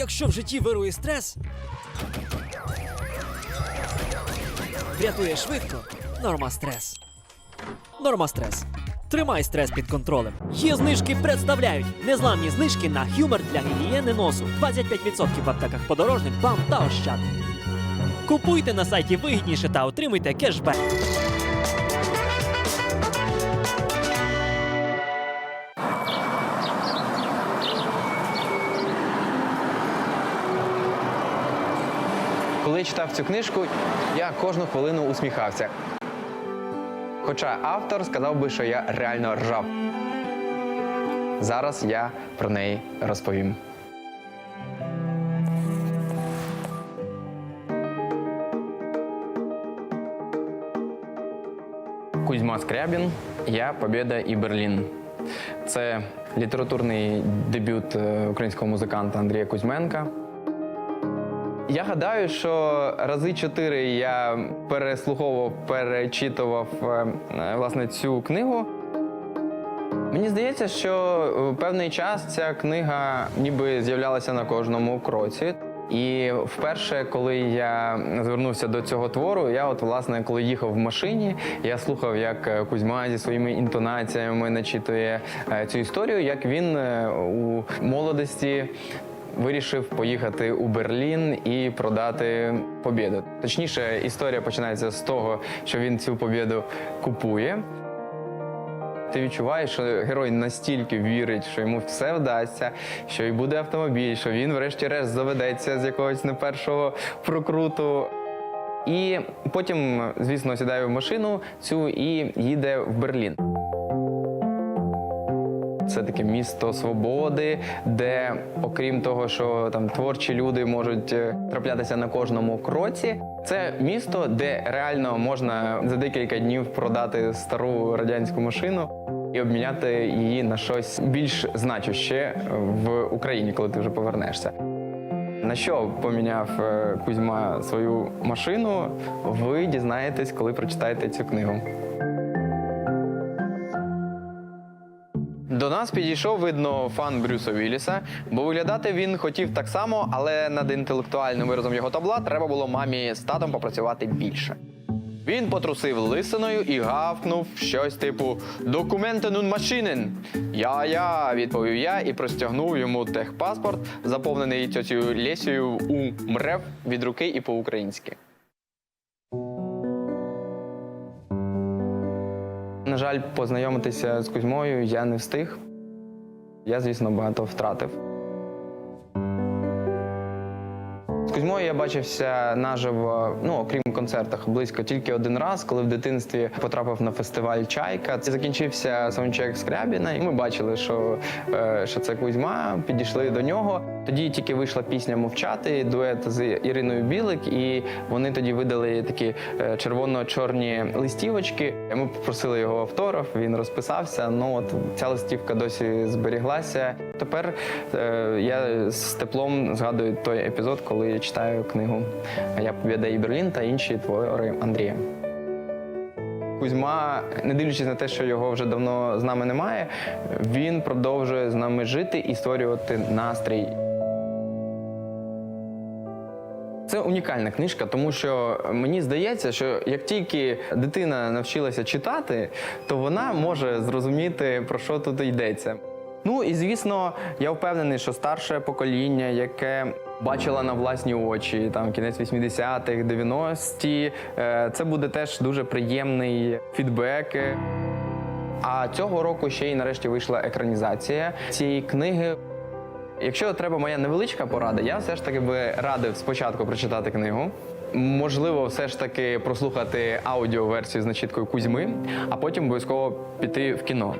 Якщо в житті вирує стрес, врятує швидко. Норма стрес. Норма стрес. Тримай стрес під контролем. Є знижки представляють незламні знижки на хюмер для гігієни носу. 25% в аптеках подорожник, бам та ощад. Купуйте на сайті вигідніше та отримуйте кешбек. Коли читав цю книжку, я кожну хвилину усміхався. Хоча автор сказав би, що я реально ржав. Зараз я про неї розповім. Кузьма Скрябін, Я, Побєда і Берлін. Це літературний дебют е, українського музиканта Андрія Кузьменка. Я гадаю, що рази чотири я переслуховував, перечитував е, е, власне цю книгу. Мені здається, що е, певний час ця книга ніби з'являлася на кожному кроці. І вперше, коли я звернувся до цього твору, я от власне, коли їхав в машині, я слухав, як Кузьма зі своїми інтонаціями начитує цю історію, як він у молодості вирішив поїхати у Берлін і продати побєду. Точніше, історія починається з того, що він цю побєду купує. Ти відчуваєш, що герой настільки вірить, що йому все вдасться, що і буде автомобіль, що він, врешті-решт, заведеться з якогось не першого прокруту. І потім, звісно, сідає в машину цю і їде в Берлін. Це таке місто свободи, де, окрім того, що там творчі люди можуть е, траплятися на кожному кроці. Це місто, де реально можна за декілька днів продати стару радянську машину і обміняти її на щось більш значуще в Україні, коли ти вже повернешся. На що поміняв е, Кузьма свою машину? Ви дізнаєтесь, коли прочитаєте цю книгу. До нас підійшов, видно, фан Брюса Вілліса, бо виглядати він хотів так само, але над інтелектуальним виразом його табла треба було мамі з татом попрацювати більше. Він потрусив лисиною і гавкнув щось типу Документи нун машинен. Я-я, відповів я і простягнув йому техпаспорт, заповнений тьотю Лесією у МРЕВ від руки і по-українськи. На жаль, познайомитися з Кузьмою я не встиг. Я, звісно, багато втратив. З Кузьмою я бачився наживо, ну окрім концертах, близько тільки один раз, коли в дитинстві потрапив на фестиваль Чайка. Це закінчився саундчек Скрябіна, і ми бачили, що, е, що це Кузьма. Підійшли до нього. Тоді тільки вийшла пісня Мовчати, дует з Іриною Білик, і вони тоді видали такі е, червоно-чорні листівочки. Ми попросили його автограф, він розписався. Ну от ця листівка досі зберіглася. Тепер е, я з теплом згадую той епізод, коли читаю книгу Я Побєда і Берлін та інші твори Андрія. Кузьма, не дивлячись на те, що його вже давно з нами немає, він продовжує з нами жити і створювати настрій. Це унікальна книжка, тому що мені здається, що як тільки дитина навчилася читати, то вона може зрозуміти, про що тут йдеться. Ну і звісно, я впевнений, що старше покоління, яке бачило на власні очі, там кінець 80-х, 90-ті, е, це буде теж дуже приємний фідбек. А цього року ще й нарешті вийшла екранізація цієї книги. Якщо треба моя невеличка порада, я все ж таки би радив спочатку прочитати книгу. Можливо, все ж таки прослухати аудіоверсію з начіткою Кузьми, а потім обов'язково піти в кіно.